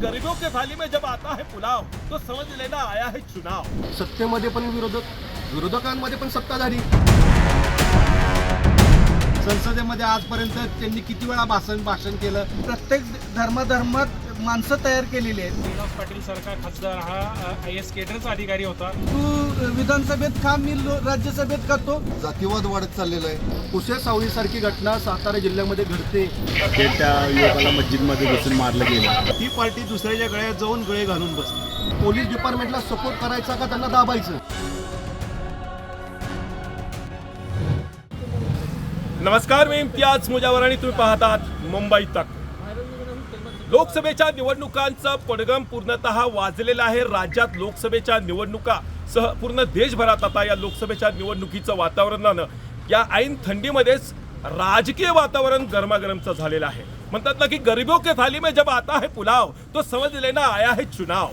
गरीबों के थाली में जब आता है पुलाव तो समझ लेना आया है चुनाव। सत्तेमध्ये पण विरोधक विरोधकांमध्ये पण सत्ताधारी. संसदेमध्ये आजपर्यंत त्यांनी किती वेळा भाषण भाषण केलं? प्रत्येक धर्माधर्मात माणसं तयार केलेली आहेत. श्रीनिवास पाटील सारखा खासदार हा आय एस केडरचा अधिकारी होता. तू विधानसभेत खा मी लो- राज्यसभेत खातो जातीवाद वाढत चाललेला आहे. कुशे सावळीसारखी घटना सातारा जिल्ह्यामध्ये घडते. ते त्या युवकाला मस्जिदमध्ये बसून मारलं गेलं. ही पार्टी दुसऱ्याच्या गळ्यात जाऊन गळे घालून बसते पोलीस डिपार्टमेंटला सपोर्ट करायचा का त्यांना दाबायचं? नमस्कार मी इम्तियाज मुजावर आणि तुम्ही पाहतात मुंबई तक. लोकसभेच्या निवडणुकांचं पडगम पूर्णतः वाजलेलं आहे. राज्यात लोकसभेच्या निवडणुका सह पूर्ण देशभरात आता या लोकसभेच्या निवडणुकीचं वातावरणानं या ऐन थंडीमध्येच राजकीय वातावरण गरमागरमचं झालेलं आहे. म्हणतात ना की गरीबों के थाली में जब आता है पुलाव तो समज लेना आया है चुनाव.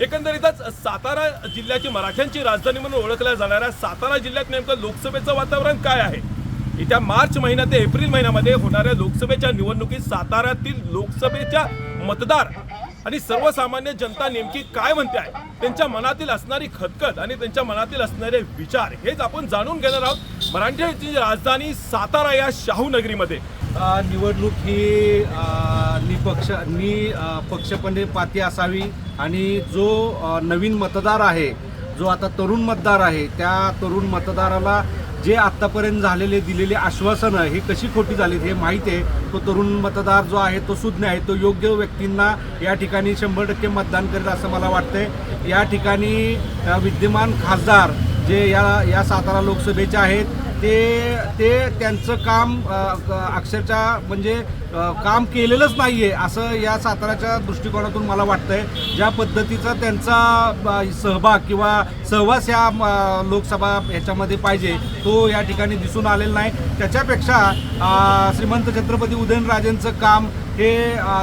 एकंदरीतच सातारा जिल्ह्याची मराठ्यांची राजधानी म्हणून ओळखल्या जाणाऱ्या सातारा जिल्ह्यात नेमकं लोकसभेचं वातावरण काय आहे? येत्या मार्च महिन्यात ते एप्रिल महिन्यामध्ये होणाऱ्या लोकसभेच्या निवडणुकीत साताऱ्यातील लोकसभेच्या मतदार आणि सर्वसामान्य जनता नेमकी काय म्हणते आहे? त्यांच्या मनातील असणारी खतखत आणि त्यांच्या मनातील असणारे विचार हेच आपण जाणून घेणार आहोत मराठी राजधानी सातारा या शाहू नगरीमध्ये. निवडणूक ही निपक्ष नि पक्षपणे पाती असावी आणि जो नवीन मतदार आहे जो आता तरुण मतदार आहे त्या तरुण मतदाराला जे आत्तापर्यंत झालेले दिलेले आश्वासनं ही कशी खोटी झालीत हे माहीत आहे. तो तरुण मतदार जो आहे तो सुज्ञ आहे. तो योग्य व्यक्तींना या ठिकाणी शंभर टक्के मतदान करेल असं मला वाटतंय. या ठिकाणी विद्यमान खासदार जे या या सातारा लोकसभेचे आहेत ते ते त्यांचं काम अक्षरशः म्हणजे काम केलेलंच नाही आहे असं या साताऱ्याच्या दृष्टिकोनातून मला वाटतंय. ज्या पद्धतीचा त्यांचा सहभाग किंवा सहवास या लोकसभा ह्याच्यामध्ये पाहिजे तो या ठिकाणी दिसून आलेला नाही. त्याच्यापेक्षा श्रीमंत छत्रपती उदयनराजेंचं काम हे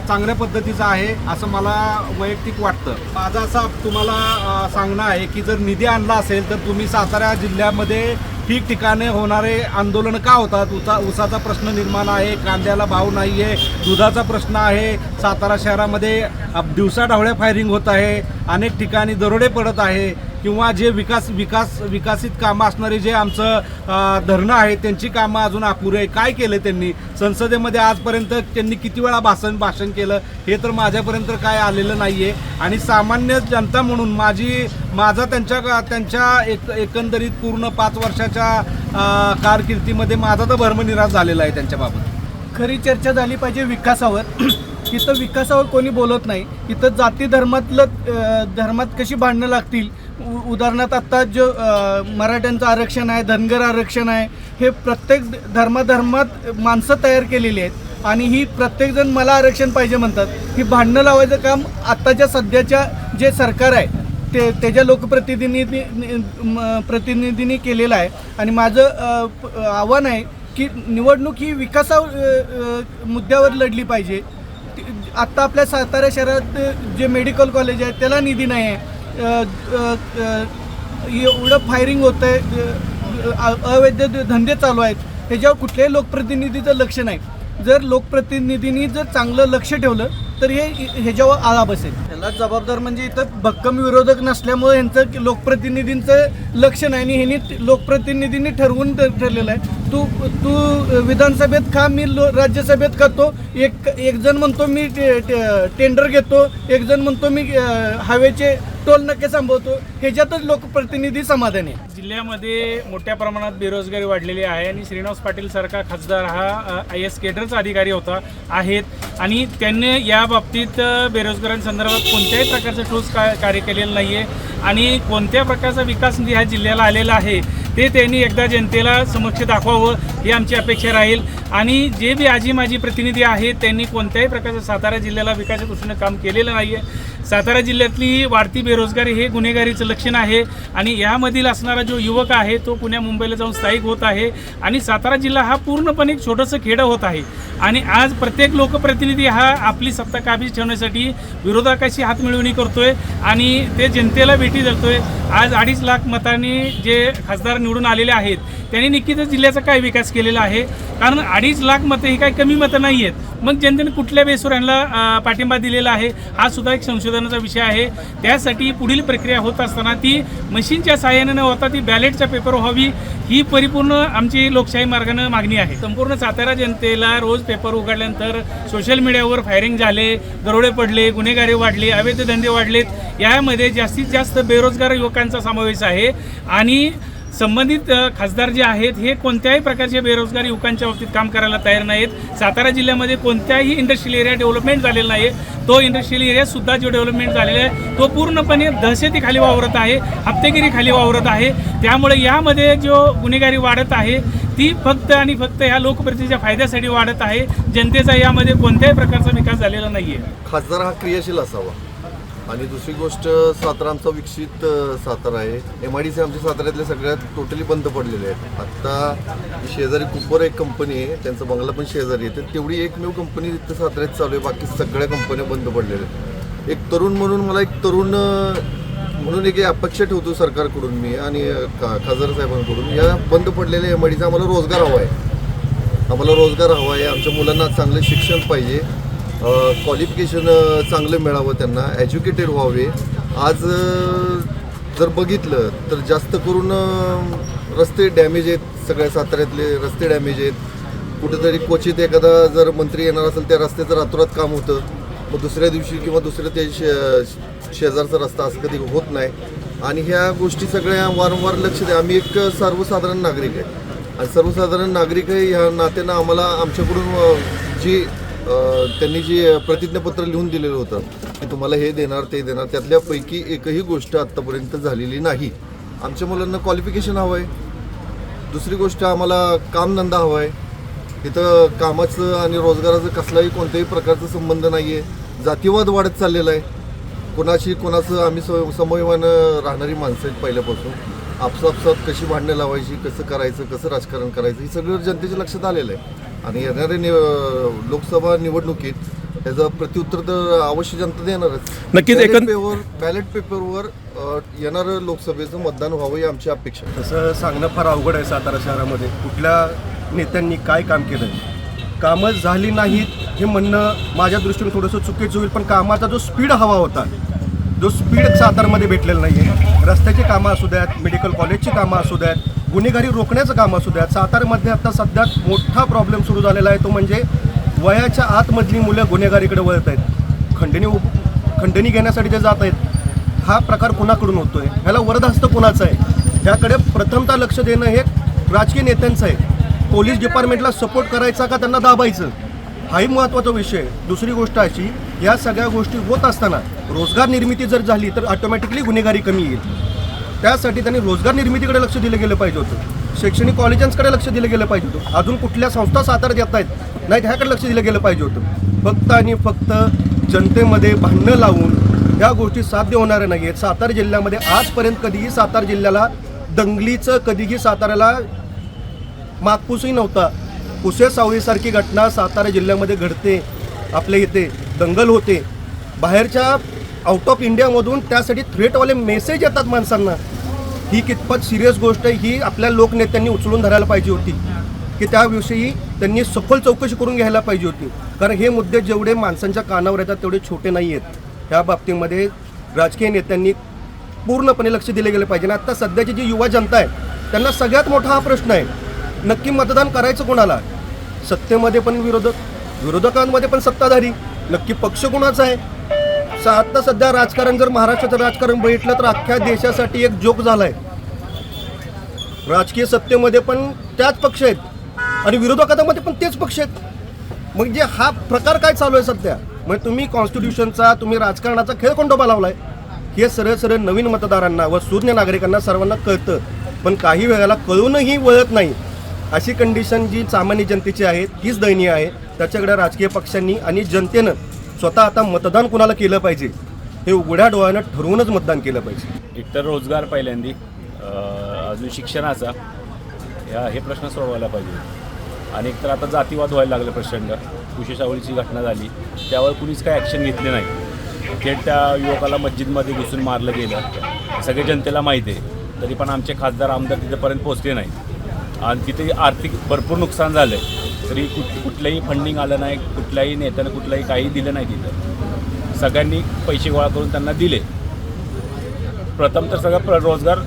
चांगल्या पद्धतीचं आहे असं मला वैयक्तिक वाटतं. माझं असं तुम्हाला सांगणं आहे की जर निधी आणला असेल तर तुम्ही सातारा जिल्ह्यामध्ये ठिकठिकाणी होणारे आंदोलन का होतात? उसा उसाचा प्रश्न निर्माण आहे कांद्याला भाव नाही आहे दुधाचा प्रश्न आहे. सातारा शहरामध्ये अ, दिवसाढवळ्या फायरिंग होत आहे. अनेक ठिकाणी दरोडे पडत आहे. किंवा जे विकास विकास विकसित कामं असणारे जे आमचं धरणं आहे त्यांची कामं अजून अपुरे आहे काय केलं त्यांनी? संसदेमध्ये आजपर्यंत त्यांनी किती वेळा भाषण भाषण केलं? हे तर माझ्यापर्यंत काय आलेलं नाही आहे आणि सामान्य जनता म्हणून माझी माझा त्यांच्या त्यांच्या एक एकंदरीत पूर्ण पाच वर्षाच्या कारकिर्दीमध्ये माझा तर भर्मनिराश झालेला आहे त्यांच्याबाबत. खरी चर्चा झाली पाहिजे विकासावर. इथं विकासावर कोणी बोलत नाही. इथं जाती धर्मातलं धर्मात कशी भांडणं लागतील? उदाहरणार्थ आत्ता जो मराठ्यांचं आरक्षण आहे धनगर आरक्षण आहे हे प्रत्येक धर्माधर्मात माणसं तयार केलेली आहेत. आणि ही प्रत्येकजण मला आरक्षण पाहिजे म्हणतात. ही भांडणं लावायचं काम आत्ताच्या सध्याच्या जे सरकार आहे ते त्याच्या लोकप्रतिनिधी म- प्रतिनिधींनी केलेलं आहे. आणि माझं आव्हान आहे की निवडणूक ही विकासा मुद्द्यावर लढली पाहिजे. आत्ता आपल्या सातारा शहरात जे मेडिकल कॉलेज आहे त्याला निधी नाही आहे. एवढं फायरिंग होतं आहे अवैध धंदे चालू आहेत. त्याच्यावर कुठल्याही लोकप्रतिनिधीचं लक्ष नाही. जर लोकप्रतिनिधींनी जर चांगलं लक्ष ठेवलं तर हे ह्याच्यावर आळा बसेल. त्याला जबाबदार म्हणजे इथं भक्कम विरोधक नसल्यामुळे यांचं लोकप्रतिनिधींचं लक्ष नाही आणि ह्यांनी लोकप्रतिनिधींनी ठरवून ठरलेलं आहे. तू तू विधानसभेत खा मी लो राज्यसभेत खातो. एक एक जण म्हणतो मी टे- टेंडर घेतो. एक जण म्हणतो मी हवेचे टोल नक्की संभवतो ह्याच्यातच लोकप्रतिनिधी समाधानी आहे जिल्ह्यामध्ये मोठ्या प्रमाणात बेरोजगारी वाढलेली आहे आणि श्रीनिवास पाटील सारखा खासदार हा आय एस केडरचा अधिकारी होता आहेत. आणि त्यांनी या बाबतीत बेरोजगारांसंदर्भात कोणत्याही प्रकारचं ठोस का कार्य केलेलं नाही आहे आणि कोणत्या प्रकारचा विकास निधी ह्या जिल्ह्याला आलेला आहे ते त्यांनी एकदा जनतेला समक्ष दाखवावं ही आमची अपेक्षा राहील. आणि जे बी आजी माजी प्रतिनिधी आहेत त्यांनी कोणत्याही प्रकारचं सातारा जिल्ह्याला विकासाच्या दृष्टीनं काम केलेलं नाही आहे सातारा जिल्ह्यातली वाढती बेरोजगारी हे गुन्हेगारीचं लक्षण आहे आणि यामधील असणारा जो युवक आहे तो पुण्या मुंबईला जाऊन स्थायिक होत आहे आणि सातारा जिल्हा हा पूर्णपणे एक छोटंसं खेडं होत आहे. आणि आज प्रत्येक लोकप्रतिनिधी हा आपली सत्ता काबीज ठेवण्यासाठी विरोधकाशी हात मिळवणी करतोय आणि ते जनतेला भेटी देतोय. आज अडीच लाख मतांनी जे खासदार निवडून आलेले आहेत त्यांनी निश्चितच जिल्ह्याचा काय विकास केलेला आहे? कारण अडीच लाख मतं ही काही कमी मतं नाही आहेत मग जनतेने कुठल्या बेसवर यांना पाठिंबा दिलेला आहे? हा सुद्धा एक संशोधनाचा विषय आहे. त्यासाठी पुढील प्रक्रिया होत असताना ती मशीनच्या सहाय्याने न होता ती बॅलेटच्या पेपर व्हावी ही परिपूर्ण आमची लोकशाही मार्गाने मागणी आहे. संपूर्ण सातारा जनतेला रोज पेपर उघडल्यानंतर सोशल मीडियावर फायरिंग झाले दरोडे पडले गुन्हेगारी वाढले अवैध धंदे वाढलेत. यामध्ये जास्तीत जास्त बेरोजगार युवकांचा समावेश आहे. आणि संबंधित खासदार जे आहेत हे कोणत्याही प्रकारचे बेरोजगार युवकांच्या बाबतीत काम करायला तयार नाहीत. सातारा जिल्ह्यामध्ये कोणत्याही इंडस्ट्रियल एरिया डेव्हलपमेंट झालेला नाही तो इंडस्ट्रियल एरिया सुद्धा जो डेव्हलपमेंट झालेला आहे तो पूर्णपणे दहशतीखाली वावरत आहे हप्तेगिरीखाली वावरत आहे. त्यामुळे यामध्ये जो गुन्हेगारी वाढत आहे ती फक्त आणि फक्त ह्या लोकप्रतीच्या फायद्यासाठी वाढत आहे. जनतेचा यामध्ये कोणत्याही प्रकारचा विकास झालेला नाही आहे खासदार हा क्रियाशील असावा. आणि दुसरी गोष्ट सातारा आमचा विकसित सातारा आहे. एम आय डी सी आमच्या साताऱ्यातले सगळ्यात टोटली बंद पडलेले आहेत. आत्ता शेजारी कुपर एक कंपनी आहे त्यांचा बंगला पण शेजारी आहे तर तेवढी एकमेव कंपनी तिथं साताऱ्यात चालू आहे. बाकी सगळ्या कंपन्या बंद पडलेल्या आहेत. एक तरुण म्हणून मला एक तरुण म्हणून एक अपेक्षा ठेवतो सरकारकडून मी आणि खासदार साहेबांकडून. या बंद पडलेल्या एम आय डीचा आम्हाला रोजगार हवा आहे. आम्हाला रोजगार हवा आहे. आमच्या मुलांना चांगलं शिक्षण पाहिजे. क्वालिफिकेशन चांगलं मिळावं त्यांना एज्युकेटेड व्हावे. आज जर बघितलं तर जास्त करून रस्ते डॅमेज आहेत सगळ्या साताऱ्यातले रस्ते डॅमेज आहेत. कुठेतरी क्वचित एखादा जर मंत्री येणार असेल त्या रस्त्याचं रातोरात काम होतं. मग दुसऱ्या दिवशी किंवा दुसऱ्या ते शे शेजारचा रस्ता असं कधी होत नाही. आणि ह्या गोष्टी सगळ्या वारंवार लक्ष द्या. आम्ही एक सर्वसाधारण नागरिक आहे. आणि सर्वसाधारण नागरिक आहे ह्या नात्यानं आम्हाला आमच्याकडून जी त्यांनी जे प्रतिज्ञापत्र लिहून दिलेलं होतं की तुम्हाला हे देणार ते देणार त्यातल्यापैकी एकही गोष्ट आत्तापर्यंत झालेली नाही. आमच्या मुलांना क्वालिफिकेशन हवं आहे दुसरी गोष्ट आम्हाला कामधंदा हवा आहे इथं कामाचं आणि रोजगाराचं कसलाही कोणत्याही प्रकारचा संबंध नाही आहे जातीवाद वाढत चाललेला आहे. कोणाशी कोणाचं आम्ही स समयवानं राहणारी माणसं आहेत पहिल्यापासून. आपसापसात कशी भांडणं लावायची कसं करायचं कसं राजकारण करायचं हे सगळं जनतेच्या लक्षात आलेलं आहे. आणि येणाऱ्या नि लोकसभा निवडणुकीत त्याचं प्रत्युत्तर तर अवश्य जनता देणारच नक्कीच बॅलेट एकं- पेपर बॅलेट पेपरवर येणारं लोकसभेचं मतदान व्हावं ही आमची अपेक्षा आहे. तसं सांगणं फार अवघड आहे सातारा शहरामध्ये. कुठल्या नेत्यांनी काय काम केलं कामं झाली नाहीत हे म्हणणं माझ्या दृष्टीने थोडंसं चुकीचं होईल पण कामाचा जो स्पीड हवा होता जो स्पीड सातारमध्ये भेटलेला नाही आहे रस्त्याची कामं असू द्यात मेडिकल कॉलेजची कामं असू द्यात गुन्हेगारी रोखण्याचं काम असू द्या. सातारमध्ये आता सध्या मोठा प्रॉब्लेम सुरू झालेला आहे. तो म्हणजे वयाच्या आतमधली मुलं गुन्हेगारीकडे वळत आहेत. खंडणी उप- खंडणी घेण्यासाठी जे जात आहेत हा प्रकार कुणाकडून आहे ह्याला वरदहस्त कुणाचं आहे? ह्याकडे प्रथमतः लक्ष देणं हे राजकीय नेत्यांचं आहे. पोलीस डिपार्टमेंटला सपोर्ट करायचा का त्यांना दाबायचं? हाही महत्त्वाचा विषय दुसरी गोष्ट अशी या सगळ्या गोष्टी होत असताना रोजगार निर्मिती जर झाली तर ऑटोमॅटिकली गुन्हेगारी कमी येईल. त्यासाठी त्यांनी रोजगार निर्मितीकडे लक्ष दिलं गेलं पाहिजे होतं. शैक्षणिक कॉलेजांकडे लक्ष दिलं गेलं पाहिजे होतं. अजून कुठल्या संस्था साताऱ्यात येत आहेत नाही ह्याकडे लक्ष दिलं गेलं पाहिजे होतं. फक्त आणि फक्त जनतेमध्ये भांडणं लावून या गोष्टी साध्य होणाऱ्या नाही आहेत सातारा जिल्ह्यामध्ये आजपर्यंत कधीही सातारा जिल्ह्याला दंगलीचं कधीही साताऱ्याला मागपूसही नव्हता. कुसे सावळीसारखी घटना सातारा जिल्ह्यामध्ये घडते आपल्या इथे दंगल होते. बाहेरच्या आउट ऑफ इंडियामधून त्यासाठी थ्रेटवाले मेसेज येतात माणसांना. ही कितपत सिरियस गोष्ट आहे ही आपल्या लोकनेत्यांनी उचलून धरायला पाहिजे होती. की त्याविषयी त्यांनी सखोल चौकशी करून घ्यायला पाहिजे होती. कारण हे मुद्दे जेवढे माणसांच्या कानावर येतात तेवढे छोटे नाही आहेत. ह्या बाबतीमध्ये राजकीय नेत्यांनी पूर्णपणे लक्ष दिले गेले पाहिजे. आणि आता सध्याची जी युवा जनता आहे त्यांना सगळ्यात मोठा हा प्रश्न आहे नक्की मतदान करायचं कोणाला? सत्तेमध्ये पण विरोधक विरोधकांमध्ये पण सत्ताधारी नक्की पक्ष कोणाचा आहे? आता सध्या राजकारण जर महाराष्ट्राचं राजकारण बघितलं तर अख्ख्या देशासाठी एक जोक झालाय. राजकीय सत्तेमध्ये पण त्याच पक्ष आहेत आणि विरोधकांमध्ये पण तेच पक्ष आहेत. मग जे हा प्रकार काय चालू आहे सध्या? म्हणजे तुम्ही कॉन्स्टिट्यूशनचा तुम्ही राजकारणाचा खेळ कोंडोबा लावलाय हे सरळ सरळ नवीन मतदारांना व सुज्ञ नागरिकांना सर्वांना कळतं. पण काही वेळेला कळूनही वळत नाही. अशी कंडिशन जी सामान्य जनतेची आहे तीच दयनीय आहे. त्याच्याकडे राजकीय पक्षांनी आणि जनतेनं स्वतः आता मतदान कुणाला केलं पाहिजे? हे उघड्या डोळ्यानं ठरवूनच मतदान केलं पाहिजे. एकतर रोजगार पहिल्यांदी अजून शिक्षणाचा या हे प्रश्न सोडवायला पाहिजे. आणि एकतर आता जातीवाद व्हायला लागला प्रचंड. कुशेशावळीची घटना झाली. त्यावर कुणीच काही ॲक्शन घेतली नाही. थेट त्या युवकाला मस्जिदमध्ये घुसून मारलं गेलं. सगळे जनतेला माहीत आहे. तरी पण आमचे खासदार आमदार तिथेपर्यंत पोहोचले नाही आणि तिथे आर्थिक भरपूर नुकसान झालं आहे तरी कुठ कुठलंही फंडिंग आलं नाही कुठल्याही नेत्यानं कुठलंही काही दिलं नाही तिथं. सगळ्यांनी पैसे गोळा करून त्यांना दिले. प्रथम तर सगळं प्र रोजगार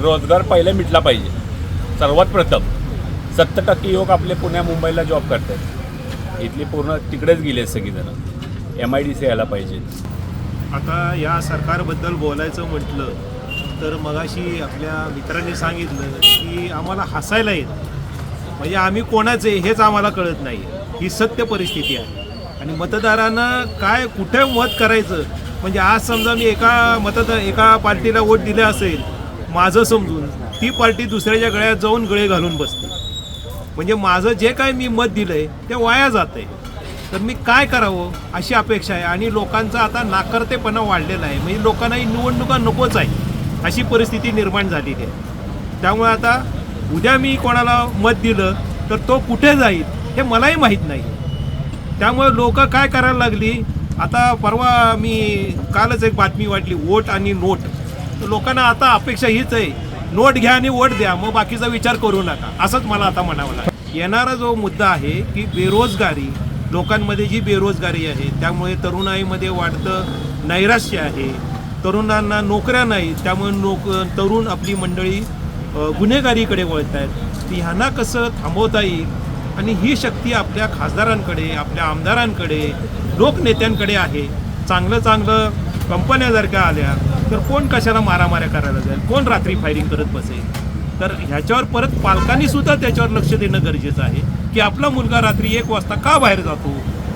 रोजगार पहिले मिटला पाहिजे. सर्वात प्रथम. सत्तर टक्के युवक आपले पुण्या मुंबईला जॉब करतात. इथली पूर्ण तिकडेच गेले सगळीजणं. एम आय डी सी यायला पाहिजे. आता या सरकारबद्दल बोलायचं म्हटलं तर मगाशी आपल्या मित्रांनी सांगितलं की आम्हाला हसायला येतं. म्हणजे आम्ही कोणाचे हेच आम्हाला कळत नाही. ही सत्य परिस्थिती आहे. आणि मतदारांना काय कुठे मत करायचं? म्हणजे आज समजा मी एका मतदार एका पार्टीला वोट दिले असेल माझं समजून ती पार्टी दुसऱ्याच्या गळ्यात जाऊन गळे घालून बसते. म्हणजे माझं जे काय मी मत दिलं आहे ते वाया जात आहे तर मी काय करावं अशी अपेक्षा आहे. आणि लोकांचा आता नाकारतेपणा वाढलेला आहे. म्हणजे लोकांना ही निवडणुका नकोच आहे अशी परिस्थिती निर्माण झालेली आहे. त्यामुळे आता उद्या मी कोणाला मत दिलं तर तो कुठे जाईल हे मलाही माहीत नाही. त्यामुळे लोक काय करायला लागली? आता परवा मी कालच एक बातमी वाटली वोट आणि नोट. तर लोकांना आता अपेक्षा हीच आहे नोट घ्या आणि वोट द्या मग बाकीचा विचार करू नका. असंच मला आता म्हणावं लागेल येणारा जो मुद्दा आहे की बेरोजगारी लोकांमध्ये जी बेरोजगारी आहे त्यामुळे तरुणाईमध्ये वाढतं नैराश्य आहे. तरुणांना नोकऱ्या नाही त्यामुळे नोक तरुण आपली मंडळी गुन्हेगारीकडे वळत आहेत ती ह्यांना कसं थांबवता येईल? आणि ही शक्ती आपल्या खासदारांकडे आपल्या आमदारांकडे लोकनेत्यांकडे आहे. चांगलं चांगलं कंपन्या जर का आल्या तर कोण कशाला मारामाऱ्या करायला जाईल? कोण रात्री फायरिंग करत बसेल? तर ह्याच्यावर परत पालकांनी सुद्धा त्याच्यावर लक्ष देणं गरजेचं आहे की आपला मुलगा रात्री एक वाजता का बाहेर जातो?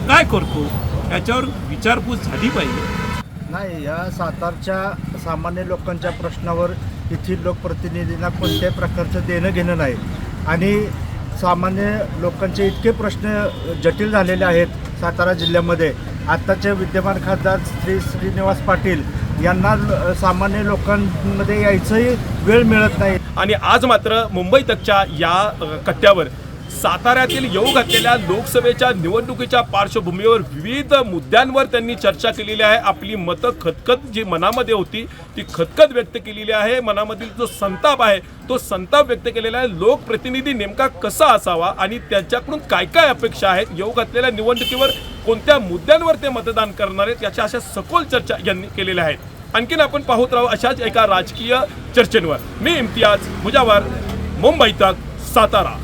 काय करतो? याच्यावर विचारपूस झाली पाहिजे. नाही या सातारच्या सामान्य लोकांच्या प्रश्नावर येथील लोकप्रतिनिधींना कोणत्याही प्रकारचं देणं घेणं नाही. आणि सामान्य लोकांचे इतके प्रश्न जटिल झालेले आहेत सातारा जिल्ह्यामध्ये. आत्ताचे विद्यमान खासदार श्री श्रीनिवास पाटील यांना सामान्य लोकांमध्ये यायचंही वेळ मिळत नाही. आणि आज मात्र मुंबई तकच्या या कट्ट्यावर साताऱ्यातील येऊ घातलेल्या लोकसभेच्या निवडणुकीच्या पार्श्वभूमीवर विविध मुद्द्यांवर त्यांनी चर्चा केलेली आहे. आपली मतं खतखत जी मनामध्ये होती ती खतखत व्यक्त केलेली आहे. मनामधील जो संताप आहे तो संताप व्यक्त केलेला आहे. लोकप्रतिनिधी नेमका कसा असावा आणि त्यांच्याकडून काय काय अपेक्षा आहेत? येऊ घातलेल्या निवडणुकीवर कोणत्या मुद्द्यांवर ते मतदान करणार आहेत? याच्या अशा सखोल चर्चा यांनी केलेल्या आहेत. आणखीन आपण पाहत राहू अशाच एका राजकीय चर्चेंवर. मी इम्तियाज मुजावर मुंबई तक सातारा.